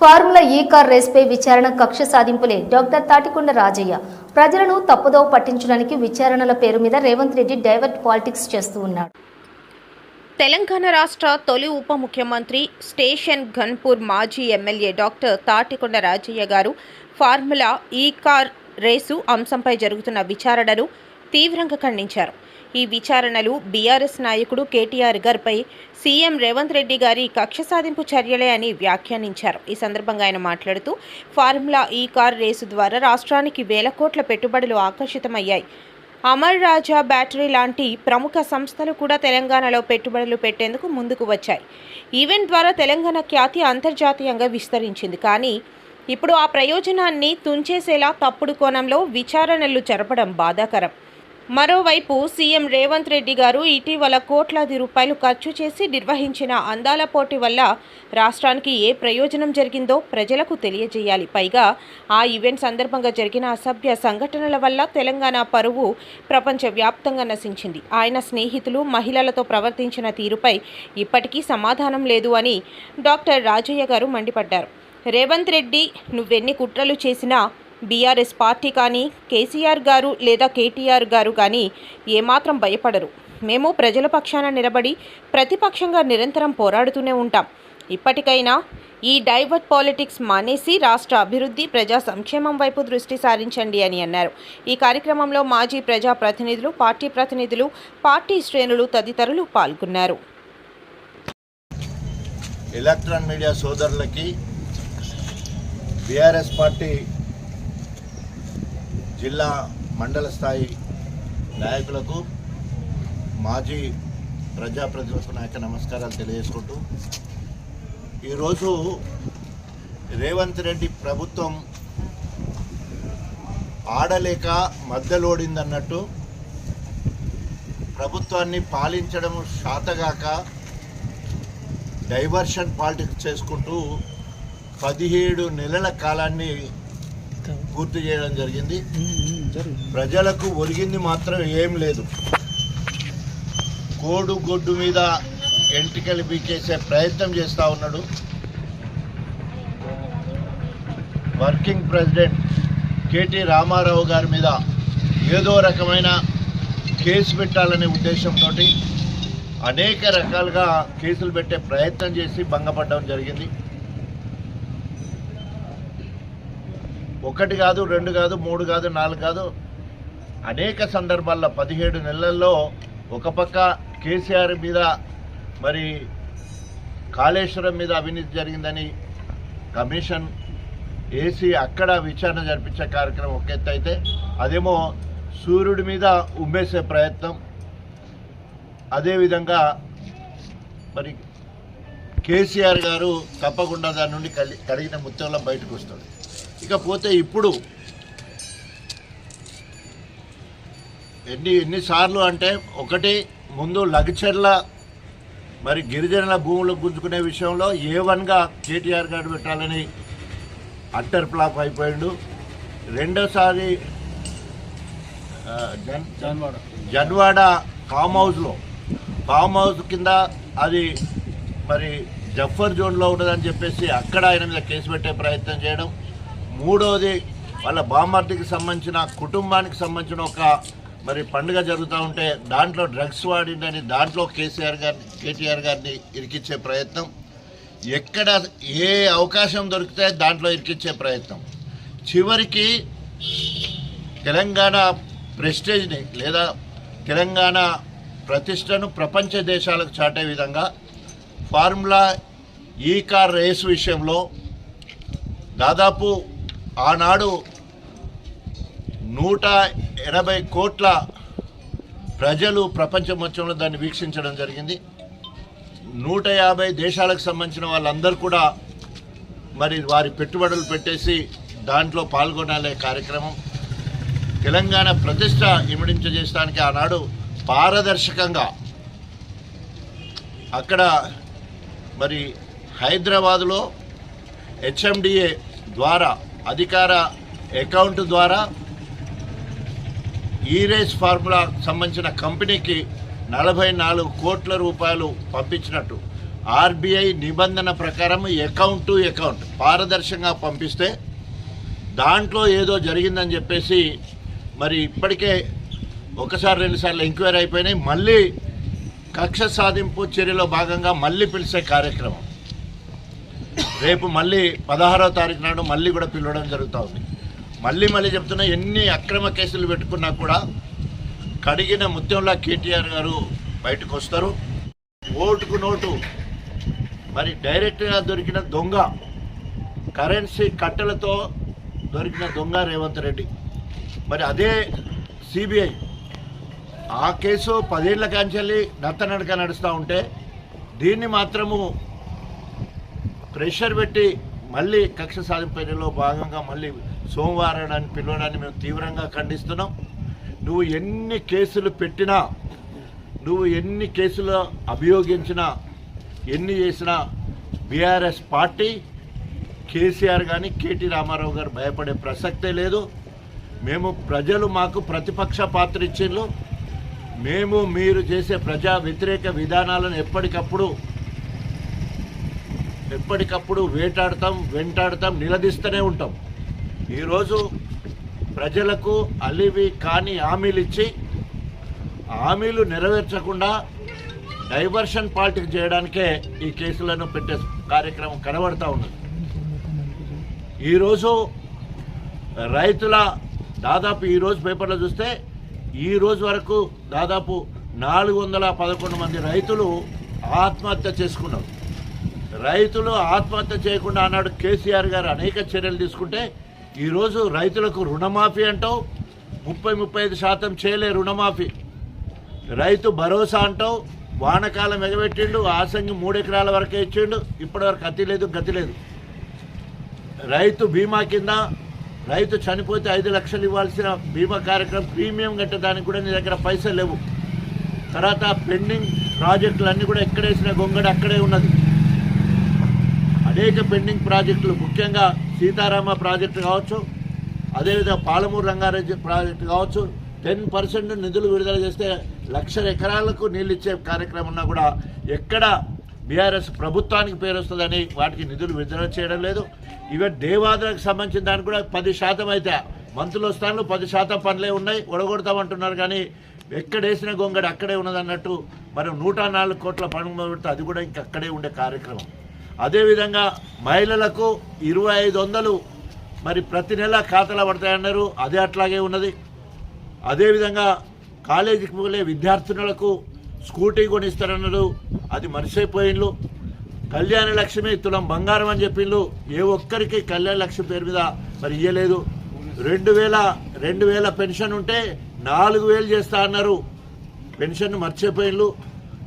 Formula ఈ car రేస్పై విచారణ కక్ష సాధింపులే డాక్టర్ తాటికొండ రాజయ్య. ప్రజలను తప్పుదోవ పట్టించడానికి విచారణల పేరు మీద రేవంత్ రెడ్డి డైవర్ట్ పాలిటిక్స్ చేస్తూ ఉన్నాడు. తెలంగాణ రాష్ట్ర తొలి ఉప ముఖ్యమంత్రి స్టేషన్ ఘన్పూర్ మాజీ ఎమ్మెల్యే డాక్టర్ తాటికొండ రాజయ్య గారు ఫార్ములా ఈ కార్ రేసు అంశంపై జరుగుతున్న విచారణను తీవ్రంగా ఖండించారు. ఈ విచారణలు బీఆర్ఎస్ నాయకుడు కేటీఆర్ గారిపై సీఎం రేవంత్ రెడ్డి గారి కక్ష సాధింపు చర్యలే అని వ్యాఖ్యానించారు. ఈ సందర్భంగా ఆయన మాట్లాడుతూ ఫార్ములా ఈ కార్ రేసు ద్వారా రాష్ట్రానికి వేల కోట్ల పెట్టుబడులు ఆకర్షితమయ్యాయి. అమర్ రాజా బ్యాటరీ లాంటి ప్రముఖ సంస్థలు కూడా తెలంగాణలో పెట్టుబడులు పెట్టేందుకు ముందుకు వచ్చాయి. ఈవెంట్ ద్వారా తెలంగాణ ఖ్యాతి అంతర్జాతీయంగా విస్తరించింది. కానీ ఇప్పుడు ఆ ప్రయోజనాన్ని తుంచేసేలా తప్పుడు కోణంలో విచారణలు జరపడం బాధాకరం. మరోవైపు సీఎం రేవంత్ రెడ్డి గారు ఇటీవల కోట్లాది రూపాయలు ఖర్చు చేసి నిర్వహించిన అందాల పోటీ వల్ల రాష్ట్రానికి ఏ ప్రయోజనం జరిగిందో ప్రజలకు తెలియజేయాలి. పైగా ఆ ఈవెంట్ సందర్భంగా జరిగిన అసభ్య సంఘటనల వల్ల తెలంగాణ పరువు ప్రపంచవ్యాప్తంగా నశించింది. ఆయన స్నేహితులు మహిళలతో ప్రవర్తించిన తీరుపై ఇప్పటికీ సమాధానం లేదు అని డాక్టర్ రాజయ్య గారు మండిపడ్డారు. రేవంత్ రెడ్డి నువ్వెన్ని కుట్రలు చేసినా బీఆర్ఎస్ పార్టీ కానీ కేసీఆర్ గారు లేదా కేటీఆర్ గారు కానీ ఏమాత్రం భయపడరు. మేము ప్రజల పక్షాన నిలబడి ప్రతిపక్షంగా నిరంతరం పోరాడుతూనే ఉంటాం. ఇప్పటికైనా ఈ డైవర్ట్ పాలిటిక్స్ మానేసి రాష్ట్ర అభివృద్ధి ప్రజా సంక్షేమం వైపు దృష్టి సారించండి అని అన్నారు. ఈ కార్యక్రమంలో మాజీ ప్రజా ప్రతినిధులు పార్టీ ప్రతినిధులు పార్టీ శ్రేణులు తదితరులు పాల్గొన్నారు. ఎలక్ట్రాన్ మీడియా సోదరులకి బీఆర్ఎస్ పార్టీ జిల్లా మండల స్థాయి నాయకులకు మాజీ ప్రజాప్రతినిధులకు నాయక నమస్కారాలు తెలియజేసుకుంటూ ఈరోజు రేవంత్ రెడ్డి ప్రభుత్వం ఆడలేక మద్దలోడిందన్నట్టు ప్రభుత్వాన్ని పాలించడం శాతగాక డైవర్షన్ పాలిటిక్స్ చేసుకుంటూ పదిహేడు నెలల కాలాన్ని పూర్తి చేయడం జరిగింది. ప్రజలకు ఒరిగింది మాత్రం ఏం లేదు. కోడు గొడ్డు మీద ఎంటికలు పీకేసే ప్రయత్నం చేస్తూ ఉన్నాడు. వర్కింగ్ ప్రెసిడెంట్ కేటీ రామారావు గారి మీద ఏదో రకమైన కేసు పెట్టాలనే ఉద్దేశంతో అనేక రకాలుగా కేసులు పెట్టే ప్రయత్నం చేసి భంగపడడం జరిగింది. ఒకటి కాదు రెండు కాదు మూడు కాదు నాలుగు కాదు. అనేక సందర్భాల్లో పదిహేడు నెలల్లో ఒక పక్క కేసీఆర్ మీద మరి కాళేశ్వరం మీద అవినీతి జరిగిందని కమిషన్ వేసి అక్కడ విచారణ జరిపించే కార్యక్రమం ఒక ఎత్తు అయితే అదేమో సూర్యుడి మీద ఉమ్మేసే ప్రయత్నం. అదేవిధంగా మరి కేసీఆర్ గారు తప్పకుండా దాని నుండి కలి కడిగిన ముత్యంలో బయటకు వస్తుంది. ఇకపోతే ఇప్పుడు ఎన్ని ఎన్నిసార్లు అంటే ఒకటి ముందు లగచర్ల మరి గిరిజనుల భూములు గుంజుకునే విషయంలో ఏ వన్గా కేటీఆర్ గారు పెట్టాలని అట్టర్ ఫ్లాప్ అయిపోయిండు. రెండోసారి జన్ జన్వాడ ఫామ్ హౌస్లో. ఫామ్ హౌస్ కింద అది మరి జఫర్ జోన్లో ఉన్నదని చెప్పేసి అక్కడ ఆయన మీద కేసు పెట్టే ప్రయత్నం చేయడం మూడోది వాళ్ళ బామర్దికి సంబంధించిన కుటుంబానికి సంబంధించిన ఒక మరి పండుగ జరుగుతూ ఉంటే దాంట్లో డ్రగ్స్ వాడిందని దాంట్లో కేసీఆర్ గారిని కేటీఆర్ గారిని ఇరికిచ్చే ప్రయత్నం. ఎక్కడ ఏ అవకాశం దొరికితే దాంట్లో ఇరికిచ్చే ప్రయత్నం. చివరికి తెలంగాణ ప్రెస్టేజ్ని లేదా తెలంగాణ ప్రతిష్టను ప్రపంచ దేశాలకు చాటే విధంగా ఫార్ములా ఈ కార్ రేస్ విషయంలో దాదాపు ఆనాడు నూట ఎనభై కోట్ల ప్రజలు ప్రపంచం మొత్తంలో దాన్ని వీక్షించడం జరిగింది. నూట యాభై దేశాలకు సంబంధించిన వాళ్ళందరూ కూడా మరి వారి పెట్టుబడులు పెట్టేసి దాంట్లో పాల్గొనాలే కార్యక్రమం. తెలంగాణ ప్రతిష్ట ఇమిడించజేయడానికి ఆనాడు పారదర్శకంగా అక్కడ మరి హైదరాబాదులో హెచ్ఎండిఏ ద్వారా అధికార అకౌంట్ ద్వారా ఈరేస్ ఫార్ములా సంబంధించిన కంపెనీకి నలభై నాలుగు కోట్ల రూపాయలు పంపించినట్టు. ఆర్బీఐ నిబంధన ప్రకారం అకౌంట్ టు అకౌంట్ పారదర్శకంగా పంపిస్తే దాంట్లో ఏదో జరిగిందని చెప్పేసి మరి ఇప్పటికే ఒకసారి రెండుసార్లు ఎంక్వైరీ అయిపోయినాయి. మళ్ళీ కక్ష సాధింపు చర్యలో భాగంగా మళ్ళీ పిలిచే కార్యక్రమం. రేపు మళ్ళీ పదహారో తారీఖు నాడు మళ్ళీ కూడా పిలవడం జరుగుతూ ఉంది. మళ్ళీ మళ్ళీ చెప్తున్నా ఎన్ని అక్రమ కేసులు పెట్టుకున్నా కూడా కడిగిన ముత్యంలా కేటీఆర్ గారు బయటకు వస్తారు. ఓటుకు నోటు. మరి డైరెక్ట్గా దొరికిన దొంగ కరెన్సీ కట్టెలతో దొరికిన దొంగ రేవంత్ రెడ్డి. మరి అదే సిబిఐ. ఆ కేసు పదేళ్ళ కాంచెల్లి నత్తనడక నడుస్తూ ఉంటే దీన్ని మాత్రము ప్రెషర్ పెట్టి మళ్ళీ కక్ష సాధింపలో భాగంగా మళ్ళీ సోమవారాన్ని పిలవడాన్ని మేము తీవ్రంగా ఖండిస్తున్నాం. నువ్వు ఎన్ని కేసులు పెట్టినా నువ్వు ఎన్ని కేసులు అభియోగించినా ఎన్ని చేసినా బీఆర్ఎస్ పార్టీ కేసీఆర్ కానీ కేటీ రామారావు గారు భయపడే ప్రసక్తే లేదు. మేము ప్రజలు మాకు ప్రతిపక్ష పాత్ర ఇచ్చిండ్రు. మేము మీరు చేసే ప్రజా వ్యతిరేక విధానాలను ఎప్పటికప్పుడు ఎప్పటికప్పుడు వేటాడతాం వెంటాడతాం నిలదీస్తూనే ఉంటాం. ఈరోజు ప్రజలకు అలివి కాని హామీలు ఇచ్చి హామీలు నెరవేర్చకుండా డైవర్షన్ పాలిటిక్స్ చేయడానికే ఈ కేసులను పెట్టే కార్యక్రమం కనబడతా ఉన్నది. ఈరోజు రైతుల దాదాపు ఈరోజు పేపర్లో చూస్తే ఈ రోజు వరకు దాదాపు నాలుగు వందల పదకొండు మంది రైతులు ఆత్మహత్య చేసుకున్నారు. రైతులు ఆత్మహత్య చేయకుండా అన్నాడు కేసీఆర్ గారు అనేక చర్యలు తీసుకుంటే ఈరోజు రైతులకు రుణమాఫీ అంటావు ముప్పై ముప్పై ఐదు శాతం చేయలే రుణమాఫీ. రైతు భరోసా అంటావు వానకాలం ఎగబెట్టిండు ఆసంగి మూడెకరాల వరకే ఇచ్చిండు ఇప్పటివరకు అతి లేదు గతి లేదు. రైతు బీమా కింద రైతు చనిపోతే ఐదు లక్షలు ఇవ్వాల్సిన బీమా కార్యక్రమం ప్రీమియం కట్టడానికి కూడా నీ దగ్గర పైసలు లేవు. తర్వాత పెండింగ్ ప్రాజెక్టులు అన్నీ కూడా ఎక్కడేసిన గొంగడ అక్కడే ఉన్నది. అనేక పెండింగ్ ప్రాజెక్టులు ముఖ్యంగా సీతారామ ప్రాజెక్టు కావచ్చు అదేవిధంగా పాలమూరు రంగారెడ్డి ప్రాజెక్టు కావచ్చు టెన్ పర్సెంట్ నిధులు విడుదల చేస్తే లక్షల ఎకరాలకు నీళ్ళు ఇచ్చే కార్యక్రమం ఉన్నా కూడా ఎక్కడ బీఆర్ఎస్ ప్రభుత్వానికి పేరు వస్తుందని వాటికి నిధులు విడుదల చేయడం లేదు. ఇవే దేవాదాలకు సంబంధించిన దానికి కూడా పది శాతం అయితే మంత్రులు వస్తాను పది శాతం పనులే ఉన్నాయి ఒడగొడతామంటున్నారు కానీ ఎక్కడ వేసిన గొంగడి అక్కడే ఉన్నదన్నట్టు మనం నూట నాలుగు కోట్ల పనులు పెడితే అది కూడా ఇంకా అక్కడే ఉండే కార్యక్రమం. అదేవిధంగా మహిళలకు ఇరవై ఐదు వందలు మరి ప్రతి నెల ఖాతాలో పడతాయన్నారు. అదే అట్లాగే ఉన్నది. అదేవిధంగా కాలేజీకి పోలే విద్యార్థినులకు స్కూటీ కొనిస్తారన్నారు. అది మర్చిపోయిండ్లు కళ్యాణ లక్ష్మి తులం బంగారం అని చెప్పిండ్రు ఏ ఒక్కరికి కళ్యాణ లక్ష్మి పేరు మీద మరి ఇయ్యలేదు. రెండు వేల రెండు వేల పెన్షన్ ఉంటే నాలుగు వేలు చేస్తా అన్నారు. పెన్షన్ మర్చిపోయిండ్రు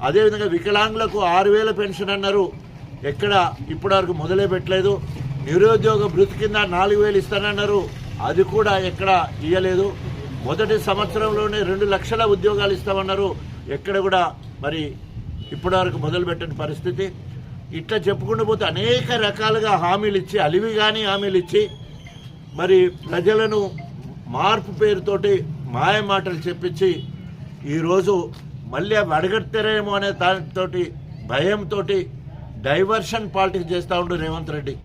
అదేవిధంగా వికలాంగులకు ఆరు వేల పెన్షన్ అన్నారు. ఎక్కడ ఇప్పటివరకు మొదలే పెట్టలేదు. నిరుద్యోగ భృతి కింద నాలుగు వేలు ఇస్తానన్నారు. అది కూడా ఎక్కడ ఇయ్యలేదు. మొదటి సంవత్సరంలోనే రెండు లక్షల ఉద్యోగాలు ఇస్తామన్నారు. ఎక్కడ కూడా మరి ఇప్పటివరకు మొదలుపెట్టని పరిస్థితి. ఇట్లా చెప్పుకుంటూ పోతే అనేక రకాలుగా హామీలు ఇచ్చి అలివి కానీ హామీలు ఇచ్చి మరి ప్రజలను మార్పు పేరుతోటి మాయ మాటలు చెప్పించి ఈరోజు మళ్ళీ అవి అడగడతారేమో అనే దానితోటి భయంతో డైవర్షన్ పాలిటిక్స్ చేస్తూ ఉండు రేవంత్ రెడ్డి.